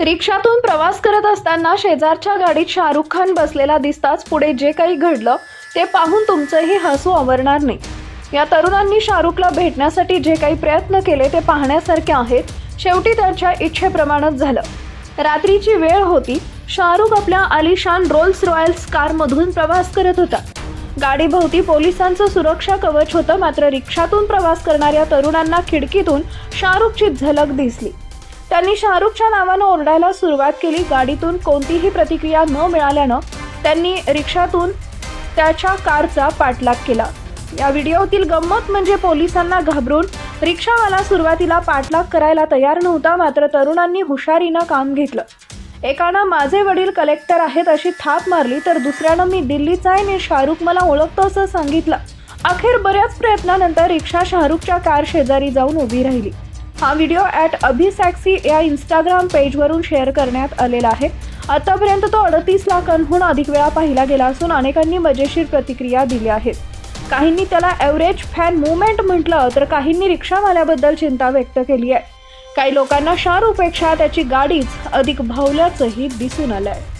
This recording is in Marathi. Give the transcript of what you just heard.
रिक्षातून प्रवास करत असताना शेजारच्या गाडीत शाहरुख खान बसलेला दिसताच पुढे जे काही घडलं ते पाहून तुमचंही हसू आवरणार नाही. या तरुणांनी शाहरुखला भेटण्यासाठी जे काही प्रयत्न केले ते पाहण्यासारखे आहेत. शेवटी त्यांच्या इच्छेप्रमाणेच झालं. रात्रीची वेळ होती. शाहरुख आपल्या आलिशान रोल्स रॉयल्स कारमधून प्रवास करत होता. गाडीभोवती पोलिसांचं सुरक्षा कवच होतं मात्र रिक्षातून प्रवास करणाऱ्या तरुणांना खिडकीतून शाहरुखची झलक दिसली. त्यांनी शाहरुखच्या नावानं ओरडायला सुरुवात केली. गाडीतून कोणतीही प्रतिक्रिया न मिळाल्यानं त्यांनी रिक्षातून त्याच्या कारचा पाठलाग केला. या व्हिडिओतील गंमत म्हणजे पोलिसांना घाबरून रिक्षावाला सुरुवातीला पाठलाग करायला तयार नव्हता मात्र तरुणांनी हुशारीनं काम घेतलं. एकानं माझे वडील कलेक्टर आहेत अशी थाप मारली तर दुसऱ्यानं मी दिल्लीचा आहे आणि शाहरुख मला ओळखतो असं सांगितलं. अखेर बऱ्याच प्रयत्नानंतर रिक्षा शाहरुखच्या कार शेजारी जाऊन उभी राहिली. हा व्हिडिओ ॲट अभिसॅक्सी या इंस्टाग्राम पेजवरून शेअर करण्यात आलेला आहे. आतापर्यंत तो अडतीस लाखांहून अधिक वेळा पाहिला गेला असून अनेकांनी मजेशीर प्रतिक्रिया दिल्या आहेत काहींनी त्याला ॲव्हरेज फॅन मुवमेंट म्हटलं तर काहींनी रिक्षावाल्याबद्दल चिंता व्यक्त केली आहे. काही लोकांना शाहरुखपेक्षा त्याची गाडीच अधिक भावल्याचंही दिसून आलं आहे